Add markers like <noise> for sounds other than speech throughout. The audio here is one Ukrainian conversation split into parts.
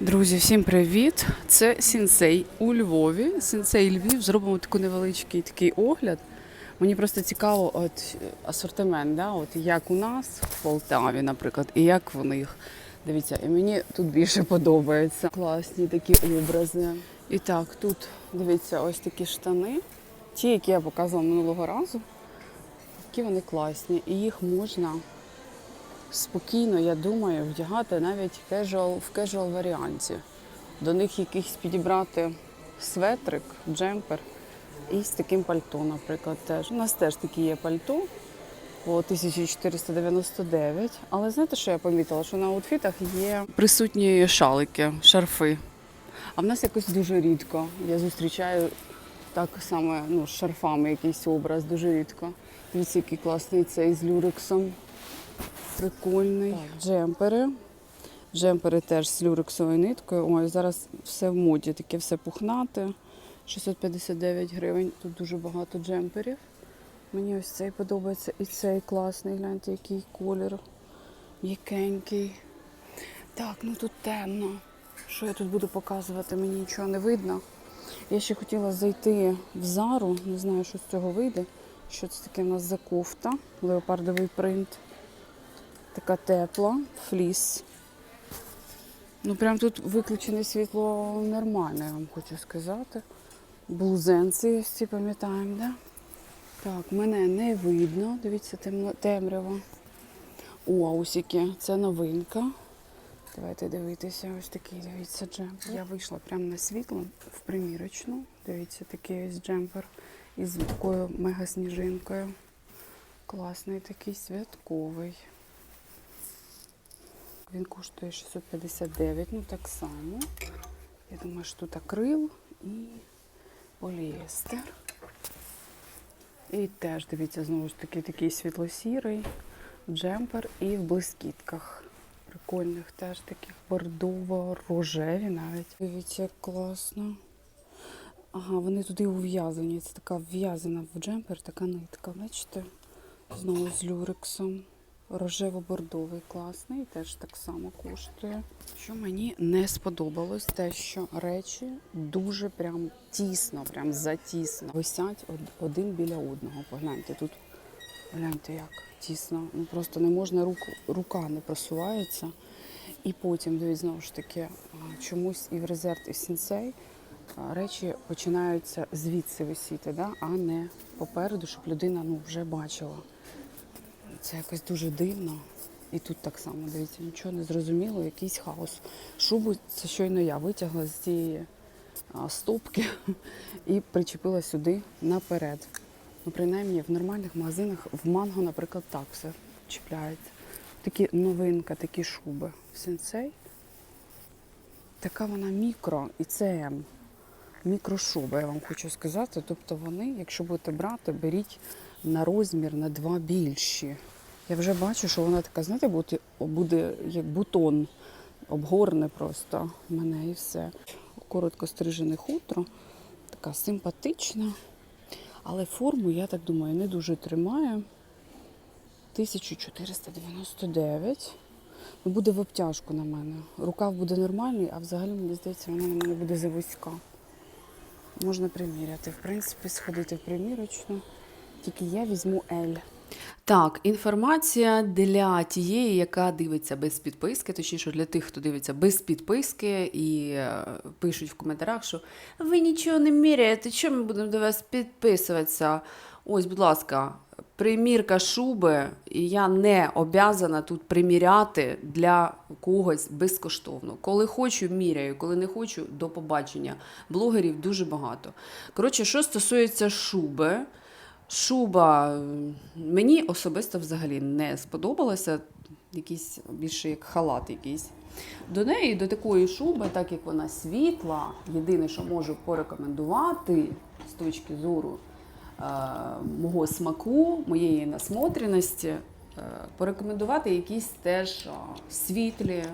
Друзі, всім привіт! Це Сінсей у Львові. Сінсей Львів. Зробимо таку невеличкий такий огляд. Мені просто цікаво, от асортимент, да? от як у нас в Полтаві, наприклад, і як в них. Дивіться, і мені тут більше подобається. Класні такі образи. І так, тут дивіться, ось такі штани. Ті, які я показувала минулого разу, які вони класні. І їх можна спокійно, я думаю, вдягати навіть casual, в casual варіанті. До них якийсь підібрати светрик, джемпер і з таким пальто, наприклад, теж. У нас теж такі є пальто по 1499. Але знаєте, що я помітила? Що на аутфітах є присутні шалики, шарфи. А в нас якось дуже рідко. Я зустрічаю так само ну, з шарфами якийсь образ, дуже рідко. Дивіться, який класний цей з люрексом. Прикольний. Джемпери. Джемпери теж з люрексовою ниткою. Ой, зараз все в моді, таке все пухнате. 659 гривень. Тут дуже багато джемперів. Мені ось цей подобається. І цей класний. Гляньте, який колір. М'якенький. Так, ну тут темно. Що я тут буду показувати? Мені нічого не видно. Я ще хотіла зайти в зару, не знаю, що з цього вийде. Що це таке в нас за кофта, леопардовий принт. Така тепла, фліс. Ну, прям тут виключене світло нормальне, я вам хочу сказати. Блузенці ці пам'ятаємо, да? Так, мене не видно. Дивіться, темно, темрява. О, а. Це новинка. Давайте дивитися, ось такий, дивіться, джемпер. Я вийшла прямо на світло в примірочну. Дивіться, такий ось джемпер із такою мега-сніжинкою. Класний такий святковий. Він коштує 659, ну так само. Я думаю, що тут акрил і поліестер. І теж, дивіться, знову ж таки, такий світло-сірий джемпер і в блискітках. Прикольних теж таких бордово-рожеві навіть. Дивіться, як класно. Ага, вони туди ув'язані. Це така в'язана в джемпер, така нитка, бачите? Знову з люрексом. Рожево-бордовий класний, теж так само коштує. Що мені не сподобалось, те, що речі дуже прям тісно, прям затісно. Висять один біля одного. Погляньте, тут гляньте як тісно. Ну просто не можна руку, рука не просувається. І потім, дивіться, знову ж таки, чомусь і в резерв, і в сінсей речі починаються звідси висіти, да? а не попереду, щоб людина ну, вже бачила. Це якось дуже дивно. І тут так само, дивіться, нічого не зрозуміло, якийсь хаос. Шубу це щойно я витягла з цієї стопки <laughs> і причепила сюди наперед. Ну, принаймні, в нормальних магазинах в манго, наприклад, так все чіпляється. Такі новинка, такі шуби. Сенсей. Така вона мікро і це М. Мікрошуба, я вам хочу сказати. Тобто вони, якщо будете брати, беріть на розмір на два більші. Я вже бачу, що вона така, знаєте, буде, буде як бутон, обгорне просто мене і все. Коротко стрижене хутро, така симпатична. Але форму, я так думаю, не дуже тримає. 1499. Ну, буде в обтяжку на мене. Рукав буде нормальний, а взагалі, мені здається, вона на мене буде завузька. Можна приміряти. В принципі, сходити в примірочну. Тільки я візьму L. Так, інформація для тієї, яка дивиться без підписки, точніше для тих, хто дивиться без підписки і е, пишуть в коментарях, що ви нічого не міряєте, що ми будемо до вас підписуватися. Ось, будь ласка, примірка шуби, і я не обязана тут приміряти для когось безкоштовно. Коли хочу, міряю, коли не хочу, до побачення. Блогерів дуже багато. Коротше, що стосується шуби. Шуба мені особисто взагалі не сподобалася. Якийсь більше як халат якийсь. До неї, до такої шуби, так як вона світла, єдине, що можу порекомендувати з точки зору е, мого смаку, моєї насмотреності, е, порекомендувати якісь теж світлі,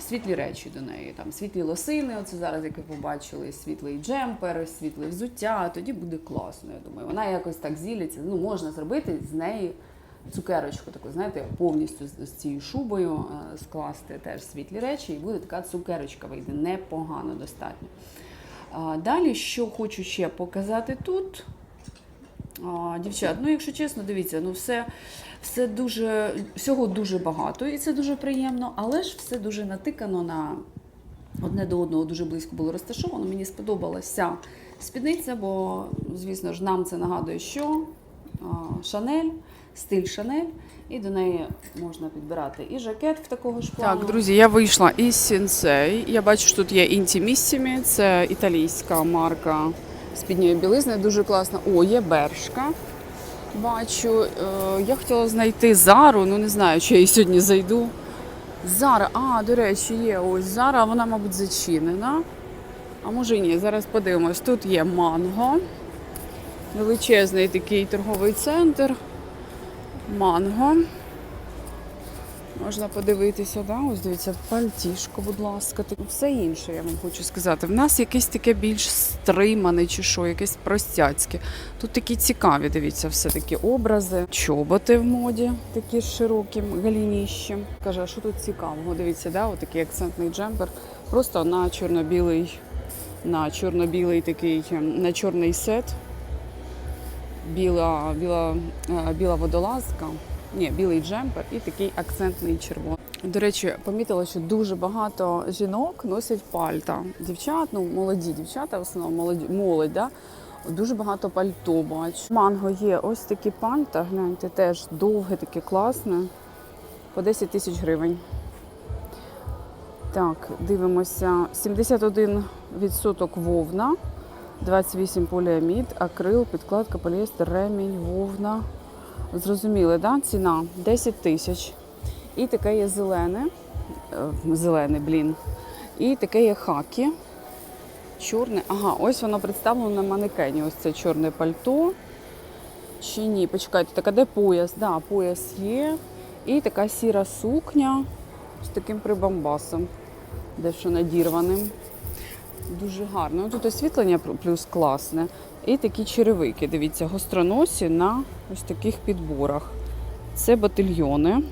світлі речі до неї. Там світлі лосини, оце зараз, як ви побачили, світлий джемпер, світле взуття. Тоді буде класно. Я думаю, вона якось так зілиться. Ну, можна зробити з неї цукерочку, таку, знаєте, повністю з, з цією шубою е, скласти теж світлі речі, і буде така цукерочка вийде непогано достатньо. Далі, що хочу ще показати тут. А, дівчат, ну якщо чесно, дивіться, ну все, все дуже, всього дуже багато, і це дуже приємно, але ж все дуже натикано на одне до одного дуже близько було розташовано. Мені сподобалася спідниця, бо, звісно ж, нам це нагадує, що Шанель, стиль Шанель, і до неї можна підбирати і жакет в такого ж плану. Так, друзі, я вийшла із Сінсей. Я бачу, що тут є інтіміссімі, це італійська марка спідньої білизни, дуже класна. О, є бершка. Бачу, е, я хотіла знайти Зару, ну не знаю, чи я її сьогодні зайду. Зара, а, до речі, є ось Зара, вона, мабуть, зачинена. А може ні, зараз подивимось. Тут є манго. Величезний такий торговий центр. Манго. Можна подивитися, да? ось дивіться, пальтішко, будь ласка. Все інше, я вам хочу сказати. В нас якесь таке більш стримане чи що, якесь простяцьке. Тут такі цікаві, дивіться, все такі образи. Чоботи в моді, такі з широким галініщем. Каже, а що тут цікавого? Дивіться, да? отакий акцентний джемпер. Просто на чорно-білий, на чорно-білий такий, ем, на чорний сет. Біла, біла, е, біла водолазка. Ні, білий джемпер і такий акцентний червоний. До речі, помітила, що дуже багато жінок носять пальта. Дівчат, ну молоді дівчата, в основному молоді, молодь, да? дуже багато пальто бачу. Манго є ось такі пальта, гляньте, теж довге, таке класне. По 10 тисяч гривень. Так, дивимося. 71% вовна, 28 поліамід, акрил, підкладка, поліестер, ремінь, вовна. Зрозуміли, да? ціна 10 тисяч. І таке є зелене, е, зелене, блін. І таке є хакі. Чорне. Ага, ось воно представлено на манекені. Ось це чорне пальто. Чи ні? Почекайте, так а де пояс? Да, пояс є. І така сіра сукня з таким прибамбасом, дещо надірваним. Дуже гарно. Ну, Тут освітлення плюс класне. І такі черевики, дивіться, гостроносі на ось таких підборах. Це батильйони.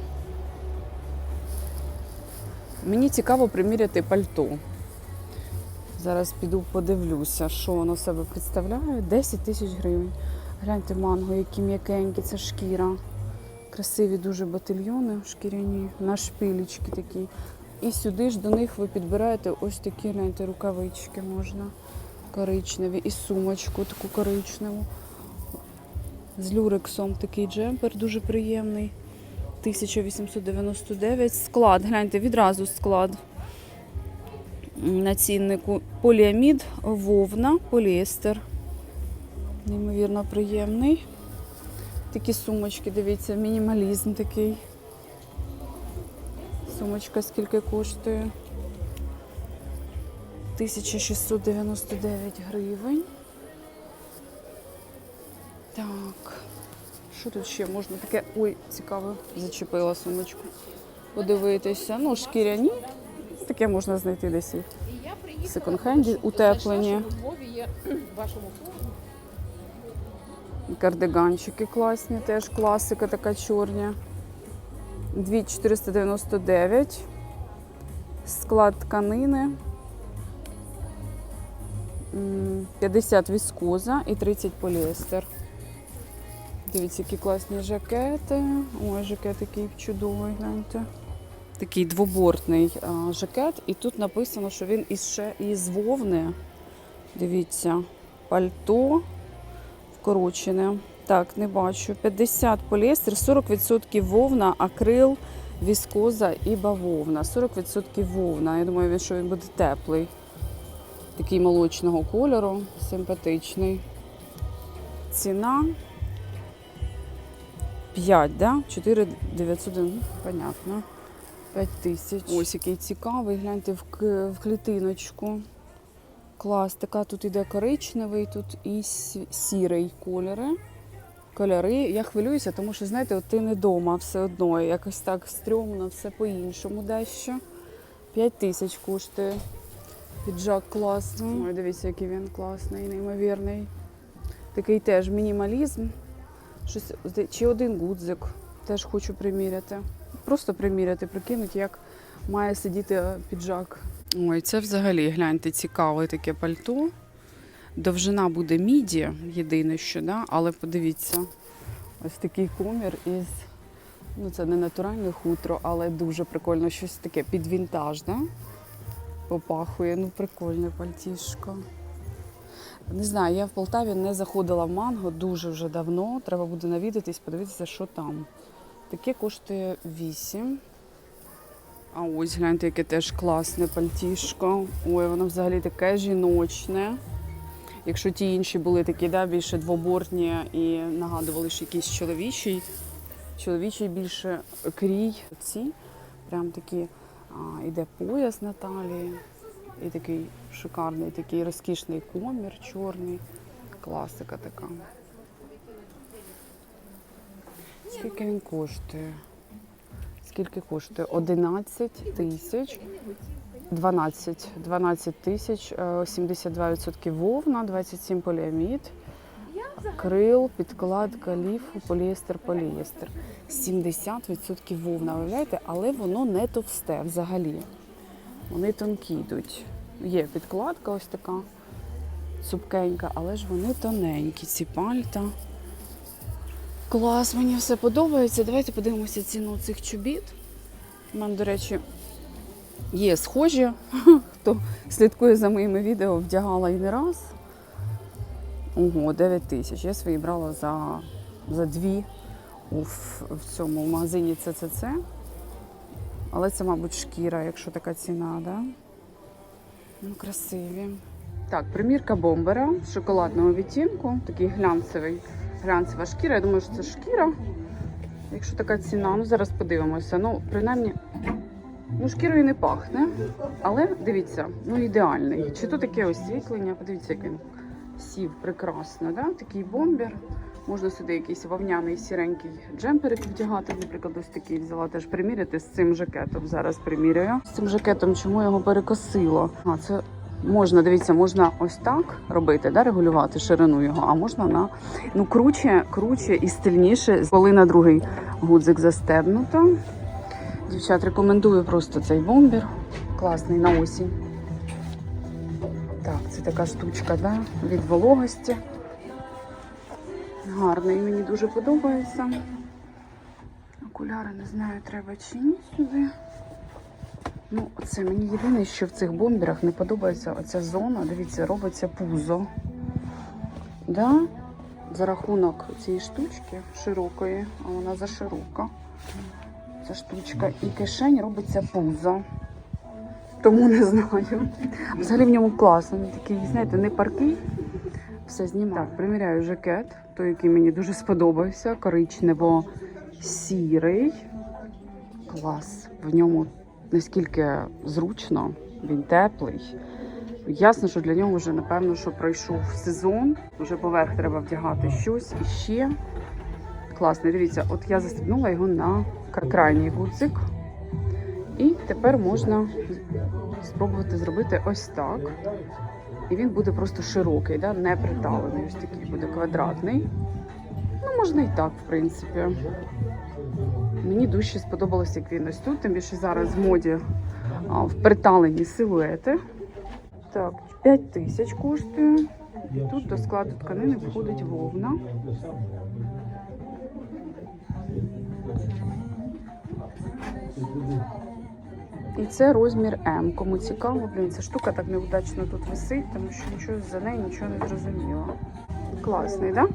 Мені цікаво приміряти пальто. Зараз піду подивлюся, що воно себе представляє. 10 тисяч гривень. Гляньте манго, які м'якенькі, це шкіра. Красиві дуже батильйони шкіряні, на шпилечки такі. І сюди ж до них ви підбираєте ось такі гляньте, рукавички можна коричневі і сумочку таку коричневу. З люрексом такий джемпер дуже приємний. 1899. Склад, гляньте, відразу склад. На ціннику поліамід, вовна, поліестер. Неймовірно приємний. Такі сумочки, дивіться, мінімалізм такий. Сумочка скільки коштує? 1699 гривень. Так. Що тут ще можна таке? Ой, цікаво, зачепила сумочку. Подивитися. Ну, шкіряні. Таке можна знайти десь в секонд-хенді, утеплені. Кардиганчики класні, теж класика така чорня. 2499. Склад тканини. 50 віскоза і 30 поліестер. Дивіться, які класні жакети. Ой, жакет який чудовий, гляньте. Такий двобортний а, жакет, і тут написано, що він із ще із вовни. Дивіться, пальто вкорочене. Так, не бачу. 50 поліестер, 40% вовна, акрил, віскоза і бавовна. 40% вовна. Я думаю, що він буде теплий. Такий молочного кольору, симпатичний. Ціна 5, да? 4 900, ну, понятно. 5 тисяч. Ось який цікавий, гляньте в, клітиночку. Клас, така тут іде коричневий, тут і сірий кольори. Кольори. Я хвилююся, тому що, знаєте, от ти не вдома все одно. Якось так стрьомно, все по-іншому дещо. 5 тисяч коштує. Піджак класний. Ой, дивіться, який він класний, неймовірний. Такий теж мінімалізм. Щось, чи один гудзик. Теж хочу приміряти. Просто приміряти, прикинуть, як має сидіти е, піджак. Ой, це взагалі, гляньте, цікаве таке пальто. Довжина буде міді, єдине що, да? але подивіться, ось такий комір із. Ну, це не натуральне хутро, але дуже прикольно. Щось таке під вінтаж, да? Попахує. Ну, прикольне пальтішко. Не знаю, я в Полтаві не заходила в манго дуже вже давно. Треба буде навідатись, подивитися, що там. Таке коштує 8. А ось гляньте, яке теж класне пальтішко. Ой, воно взагалі таке жіночне. Якщо ті інші були такі, да, більше двобортні і нагадували, що якийсь чоловічий, чоловічий більше крій. Ці прям такі а, іде пояс на талії. І такий шикарний, такий розкішний комір чорний. Класика така. Скільки він коштує? Скільки коштує? 11 тисяч. 12. 12 тисяч, е, 72% вовна, 27 поліамід, крил, підкладка, ліфу, поліестер, поліестер. 70% вовна, виявляєте, але воно не товсте взагалі. Вони тонкі йдуть. Є підкладка ось така цупкенька, але ж вони тоненькі, ці пальта. Клас, мені все подобається. Давайте подивимося ціну цих чобіт. У мене, до речі, є схожі. <laughs> Хто слідкує за моїми відео, вдягала і не раз. Ого, 9 тисяч. Я свої брала за, за дві у, в, в цьому магазині ЦЦЦ. Але це, мабуть, шкіра, якщо така ціна, да? Ну, красиві. Так, примірка бомбера шоколадного відтінку, такий глянцевий, глянцева шкіра. Я думаю, що це шкіра. Якщо така ціна, ну зараз подивимося. Ну, принаймні, ну, шкірою не пахне. Але дивіться, ну ідеальний. Чи то таке освітлення? Подивіться, як він сів прекрасно, да? такий бомбер. Можна сюди якийсь вовняний сіренький джемперик вдягати. Наприклад, ось такий взяла теж приміряти з цим жакетом. Зараз приміряю. З цим жакетом чому його перекосило? А це можна, дивіться, можна ось так робити, да, регулювати ширину його, а можна на ну круче, круче і стильніше, коли на другий гудзик застебнуто. Дівчат, рекомендую просто цей бомбер. Класний на осінь. Так, це така штучка, да, від вологості. Гарний, мені дуже подобається. Окуляри не знаю, треба чи ні сюди. Ну, це мені єдине, що в цих бомберах не подобається оця зона. Дивіться, робиться пузо. Да? За рахунок цієї штучки широкої, а вона заширока. Ця штучка. І кишень робиться пузо. Тому не знаю. Взагалі в ньому класно. Він такий, знаєте, не паркий. Все знімаю. Так, приміряю жакет, той, який мені дуже сподобався, коричнево-сірий. Клас. В ньому наскільки зручно, він теплий. Ясно, що для нього вже, напевно, що пройшов сезон. Вже поверх треба вдягати щось і ще. Класний. Дивіться, от я застебнула його на крайній гудзик. І тепер можна спробувати зробити ось так. І він буде просто широкий, да? не приталений. Ось такий буде квадратний. Ну, можна і так, в принципі. Мені дужче сподобалося, як він ось тут, тим більше зараз в моді а, в приталені силуети. Так, 5 тисяч коштує. Тут до складу тканини входить вовна. І це розмір М. Кому цікаво, блін, ця штука так неудачно тут висить, тому що нічого за неї нічого не зрозуміло. Класний? Да?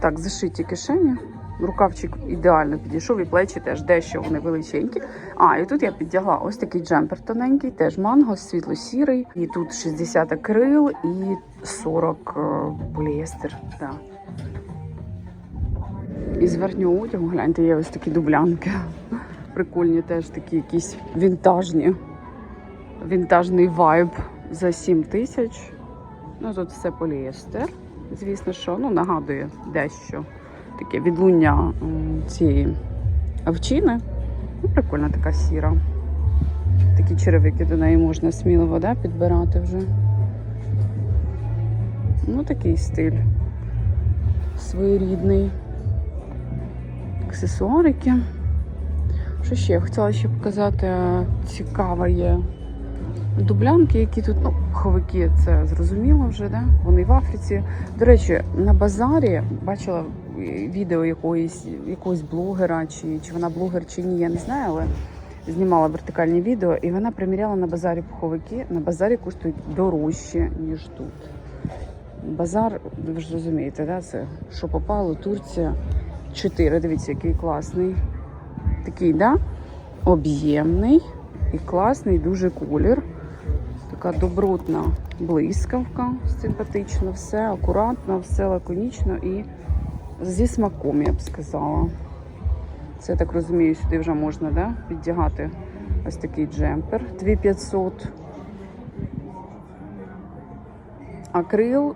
Так, зашиті кишені. Рукавчик ідеально підійшов, і плечі теж дещо вони величенькі. А, і тут я піддягла ось такий джемпер тоненький, теж манго, світло-сірий. І тут 60 акрил і 40 е, поліестер. Да. Із верхнього одягу, гляньте, є ось такі дублянки. Прикольні теж такі якісь вінтажні. Вінтажний вайб за 7 тисяч. Ну тут все поліестер. Звісно, що ну, нагадує дещо таке відлуння цієї овчини. Ну, прикольна така сіра. Такі черевики до неї можна сміло вода підбирати вже. Ну, такий стиль своєрідний. Аксесуарики. Що ще? Я хотіла ще показати е, цікаве є дублянки, які тут, ну, пуховики, це зрозуміло вже, да? вони в Африці. До речі, на базарі бачила е, відео якоїсь, якогось блогера, чи, чи вона блогер, чи ні, я не знаю, але знімала вертикальні відео, і вона приміряла на базарі пуховики. На базарі коштують дорожче, ніж тут. Базар, ви ж розумієте, да? це що попало, Турція. Чотири, дивіться, який класний. Такий, да? Об'ємний і класний, дуже колір. Така добротна блискавка, симпатично, все акуратно, все лаконічно і зі смаком, я б сказала. Це я так розумію, сюди вже можна да, піддягати ось такий джемпер 2500. Акрил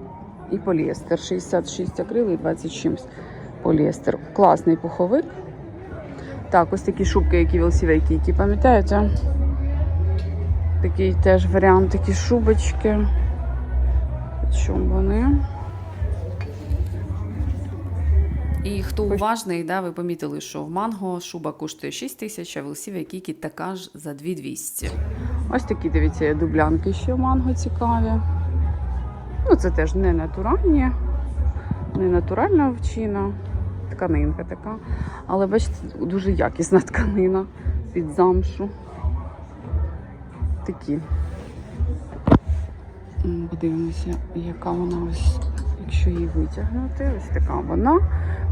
і поліестер. 66 акрил і 20 чимсь поліестер. Класний пуховик. Так, ось такі шубки, які велосівейки, які пам'ятаєте? Такий теж варіант, такі шубочки. Чому вони? І хто уважний, да, ви помітили, що в манго шуба коштує 6 тисяч, а велосів'я кікі така ж за 2200. Ось такі, дивіться, дублянки ще в манго цікаві. Ну, це теж не натуральні, не натуральна овчина, тканинка така. Але бачите, дуже якісна тканина під замшу. Такі. Подивимося, яка вона ось, якщо її витягнути, ось така вона.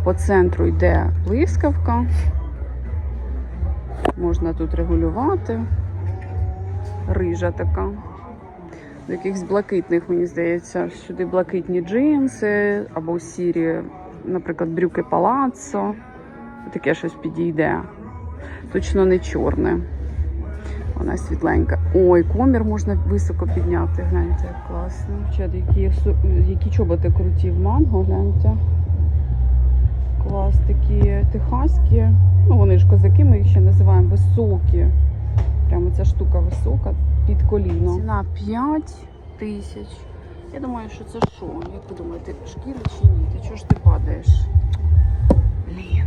По центру йде блискавка. Можна тут регулювати рижа така. До якихось блакитних, мені здається, сюди блакитні джинси або сірі, наприклад, брюки палаццо. Таке щось підійде. Точно не чорне. Вона світленька. Ой, комір можна високо підняти. Гляньте, як класно. Дівчата, які, які чоботи круті в манго, гляньте. Клас, такі техаські. Ну, вони ж козаки, ми їх ще називаємо високі. Прямо ця штука висока під коліно. Ціна 5 тисяч. Я думаю, що це що? Як ви думаєте, шкіра чи ні? Ти чого ж ти падаєш? Блін.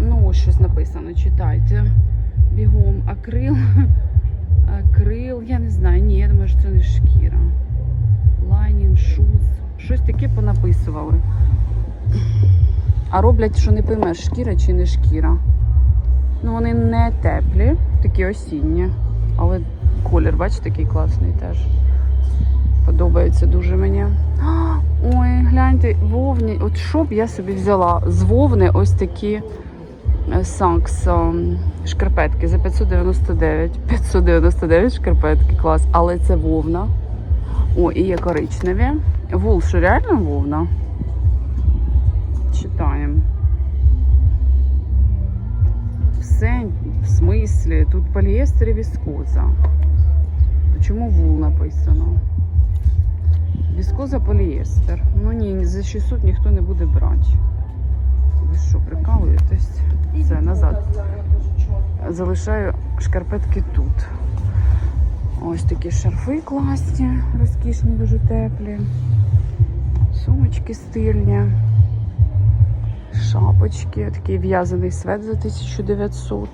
Ну, ось щось написано, читайте. Бігом акрил. <laughs> Акрил. Я не знаю, ні, я думаю, що це не шкіра. Лайнін, шуз. Щось таке понаписували. А роблять, що не поймеш, шкіра чи не шкіра. Ну, вони не теплі, такі осінні. Але колір, бачите, такий класний теж. Подобається дуже мені. Ой, гляньте, вовні. От що б я собі взяла? З вовни ось такі е, Санкс ем, шкарпетки за 599. 599 шкарпетки, клас. Але це вовна. О, і є коричневі. Вул, що реально вовна? Читаємо. Смислі. Тут поліестер і віскоза. Чому вул написано? Віскоза поліестер. Ну ні, за 600 ніхто не буде брати. Ви що, прикалуєтесь? Все, назад. Залишаю шкарпетки тут. Ось такі шарфи класні, розкішні, дуже теплі. Сумочки стильні. Шапочки, такий в'язаний свет за 1900.